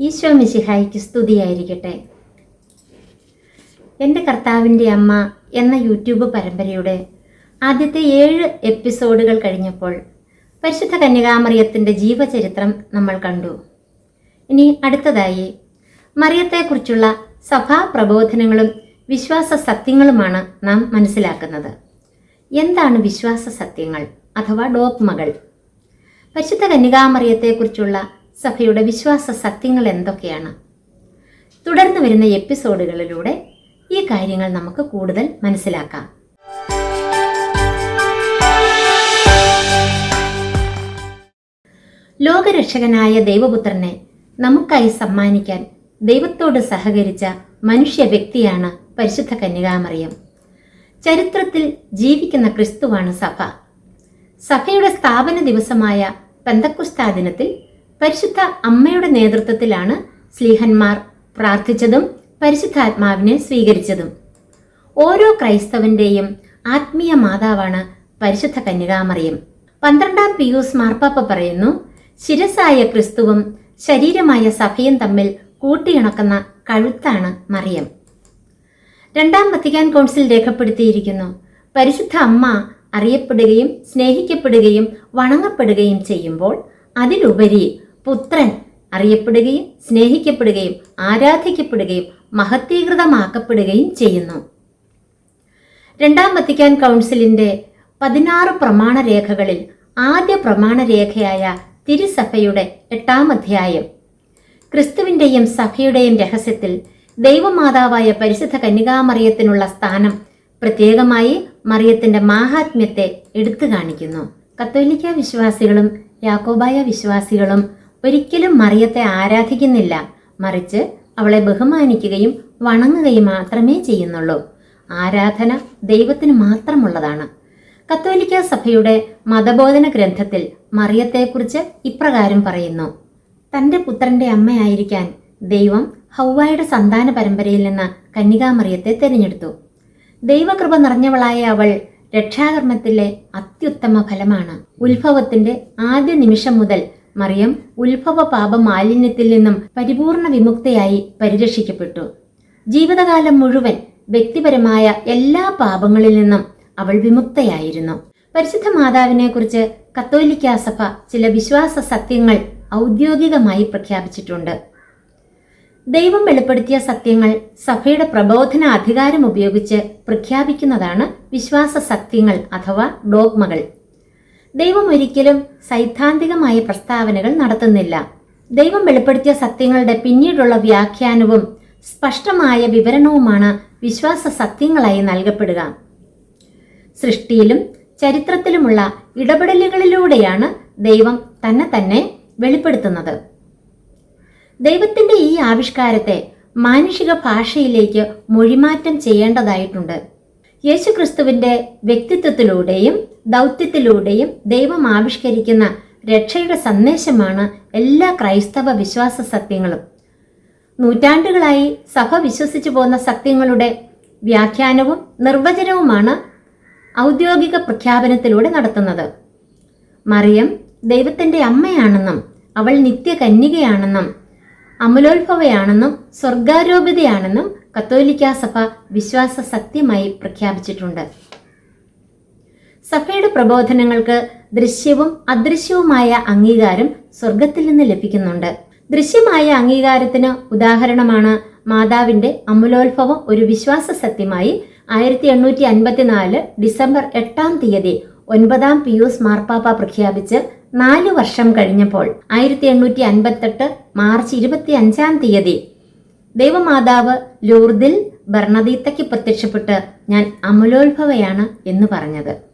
ഈശോ മിശിഹായിക്ക് സ്തുതിയായിരിക്കട്ടെ. എന്റെ കർത്താവിന്റെ അമ്മ എന്ന യൂട്യൂബ് പരമ്പരയുടെ ആദ്യത്തെ ഏഴ് എപ്പിസോഡുകൾ കഴിഞ്ഞപ്പോൾ പരിശുദ്ധ കന്യകാമറിയത്തിന്റെ ജീവചരിത്രം നമ്മൾ കണ്ടു. ഇനി അടുത്തതായി മറിയത്തെക്കുറിച്ചുള്ള സഭാ പ്രബോധനങ്ങളും വിശ്വാസ സത്യങ്ങളുമാണ് നാം മനസ്സിലാക്കുന്നത്. എന്താണ് വിശ്വാസ സത്യങ്ങൾ? അഥവാ ഡോപ്മകൾ പരിശുദ്ധ കന്യകാമറിയത്തെക്കുറിച്ചുള്ള സഭയുടെ വിശ്വാസ സത്യങ്ങൾ എന്തൊക്കെയാണ്? തുടർന്ന് വരുന്ന എപ്പിസോഡുകളിലൂടെ ഈ കാര്യങ്ങൾ നമുക്ക് കൂടുതൽ മനസ്സിലാക്കാം. ലോകരക്ഷകനായ ദൈവപുത്രനെ നമുക്കായി സമ്മാനിക്കാൻ ദൈവത്തോട് സഹകരിച്ച മനുഷ്യ വ്യക്തിയാണ് പരിശുദ്ധ കന്യകാമറിയം. ചരിത്രത്തിൽ ജീവിക്കുന്ന ക്രിസ്തുവാണ് സഭ. സഭയുടെ സ്ഥാപന ദിവസമായ പെന്തക്കുസ്താ ദിനത്തിൽ പരിശുദ്ധ അമ്മയുടെ നേതൃത്വത്തിലാണ് സ്ലീഹന്മാർ പ്രാർത്ഥിച്ചതും പരിശുദ്ധാത്മാവിനെ സ്വീകരിച്ചതും. ഓരോ ക്രൈസ്തവന്റെയും ആത്മീയ മാതാവാണ് പരിശുദ്ധ കന്യകാമറിയം. പന്ത്രണ്ടാം പിയൂസ് മാർപ്പാപ്പ പറയുന്നു ശിരസായ ക്രിസ്തുവും ശരീരമായ സഭയും തമ്മിൽ കൂട്ടിയിണക്കുന്ന കഴുത്താണ് മറിയം. രണ്ടാം വത്തിക്കാൻ കൗൺസിൽ രേഖപ്പെടുത്തിയിരിക്കുന്നു പരിശുദ്ധ അമ്മ അറിയപ്പെടുകയും സ്നേഹിക്കപ്പെടുകയും വണങ്ങപ്പെടുകയും ചെയ്യുമ്പോൾ അതിലുപരി പുത്രൻ അറിയപ്പെടുകയും സ്നേഹിക്കപ്പെടുകയും ആരാധിക്കപ്പെടുകയും മഹത്വീകൃതമാക്കപ്പെടുകയും ചെയ്യുന്നു. രണ്ടാം വത്തിക്കാൻ കൗൺസിലിന്റെ പതിനാറ് പ്രമാണരേഖകളിൽ ആദ്യ പ്രമാണരേഖയായ തിരുസഭയുടെ എട്ടാം അധ്യായം. ക്രിസ്തുവിന്റെയും സഭയുടെയും രഹസ്യത്തിൽ ദൈവമാതാവായ പരിശുദ്ധ കന്യകാമറിയത്തിനുള്ള സ്ഥാനം പ്രത്യേകമായി മറിയത്തിന്റെ മാഹാത്മ്യത്തെ എടുത്തു കാണിക്കുന്നു. കത്തോലിക്ക വിശ്വാസികളും യാക്കോബായ വിശ്വാസികളും ഒരിക്കലും മറിയത്തെ ആരാധിക്കുന്നില്ല. മറിച്ച് അവളെ ബഹുമാനിക്കുകയും വണങ്ങുകയും മാത്രമേ ചെയ്യുന്നുള്ളൂ. ആരാധന ദൈവത്തിന് മാത്രമുള്ളതാണ്. കത്തോലിക്ക സഭയുടെ മതബോധന ഗ്രന്ഥത്തിൽ മറിയത്തെക്കുറിച്ച് ഇപ്രകാരം പറയുന്നു. തന്റെ പുത്രന്റെ അമ്മയായിരിക്കാൻ ദൈവം ഹൗവായുടെ സന്താന പരമ്പരയിൽ നിന്ന് കന്യകാമറിയത്തെ തിരഞ്ഞെടുത്തു. ദൈവകൃപ നിറഞ്ഞവളായ അവൾ രക്ഷാകർമ്മത്തിലെ അത്യുത്തമ ഫലമാണ്. ഉത്ഭവത്തിന്റെ ആദ്യ നിമിഷം മുതൽ മറിയം ഉത്ഭവ പാപ മാലിന്യത്തിൽ നിന്നും പരിപൂർണ വിമുക്തയായി പരിരക്ഷിക്കപ്പെട്ടു. ജീവിതകാലം മുഴുവൻ വ്യക്തിപരമായ എല്ലാ പാപങ്ങളിൽ നിന്നും അവൾ വിമുക്തയായിരുന്നു. പരിശുദ്ധ മാതാവിനെ കുറിച്ച് കത്തോലിക്ക സഭ ചില വിശ്വാസ സത്യങ്ങൾ ഔദ്യോഗികമായി പ്രഖ്യാപിച്ചിട്ടുണ്ട്. ദൈവം വെളിപ്പെടുത്തിയ സത്യങ്ങൾ സഭയുടെ പ്രബോധന അധികാരം ഉപയോഗിച്ച് പ്രഖ്യാപിക്കുന്നതാണ് വിശ്വാസ സത്യങ്ങൾ അഥവാ ഡോഗ്മകൾ. ദൈവം ഒരിക്കലും സൈദ്ധാന്തികമായ പ്രസ്താവനകൾ നടത്തുന്നില്ല. ദൈവം വെളിപ്പെടുത്തിയ സത്യങ്ങളുടെ പിന്നീടുള്ള വ്യാഖ്യാനവും സ്പഷ്ടമായ വിവരണവുമാണ് വിശ്വാസ സത്യങ്ങളായി നൽകപ്പെടുക. സൃഷ്ടിയിലും ചരിത്രത്തിലുമുള്ള ഇടപെടലുകളിലൂടെയാണ് ദൈവം തന്നെ തന്നെ വെളിപ്പെടുത്തുന്നത്. ദൈവത്തിന്റെ ഈ ആവിഷ്കാരത്തെ മാനുഷിക ഭാഷയിലേക്ക് മൊഴിമാറ്റം ചെയ്യേണ്ടതായിട്ടുണ്ട്. യേശുക്രിസ്തുവിന്റെ വ്യക്തിത്വത്തിലൂടെയും ദൗത്യത്തിലൂടെയും ദൈവം ആവിഷ്കരിക്കുന്ന രക്ഷയുടെ സന്ദേശമാണ് എല്ലാ ക്രൈസ്തവ വിശ്വാസ സത്യങ്ങളും. നൂറ്റാണ്ടുകളായി സഭ വിശ്വസിച്ചു പോന്ന സത്യങ്ങളുടെ വ്യാഖ്യാനവും നിർവചനവുമാണ് ഔദ്യോഗിക പ്രഖ്യാപനത്തിലൂടെ നടത്തുന്നത്. മറിയം ദൈവത്തിന്റെ അമ്മയാണെന്നും അവൾ നിത്യകന്യകയാണെന്നും അമലോത്ഭവയാണെന്നും സ്വർഗാരോപിതയാണെന്നും കത്തോലിക്ക സഭ വിശ്വാസ സത്യമായി പ്രഖ്യാപിച്ചിട്ടുണ്ട്. സഭയുടെ പ്രബോധനങ്ങൾക്ക് ദൃശ്യവും അദൃശ്യവുമായ അംഗീകാരം സ്വർഗത്തിൽ നിന്ന് ലഭിക്കുന്നുണ്ട്. ദൃശ്യമായ അംഗീകാരത്തിന് ഉദാഹരണമാണ് മാതാവിന്റെ അമുലോത്ഭവം ഒരു വിശ്വാസ സത്യമായി ആയിരത്തി എണ്ണൂറ്റി അൻപത്തിനാല് ഡിസംബർ എട്ടാം തീയതി ഒൻപതാം പിയൂസ് മാർപ്പാപ്പ പ്രഖ്യാപിച്ച് നാല് വർഷം കഴിഞ്ഞപ്പോൾ ആയിരത്തി എണ്ണൂറ്റി അൻപത്തെട്ട് മാർച്ച് ഇരുപത്തി അഞ്ചാം തീയതി ദൈവമാതാവ് ലൂർദിൽ ഭരണതീത്തയ്ക്ക് പ്രത്യക്ഷപ്പെട്ട് ഞാൻ അമലോത്ഭവയാണ് എന്ന് പറഞ്ഞത്.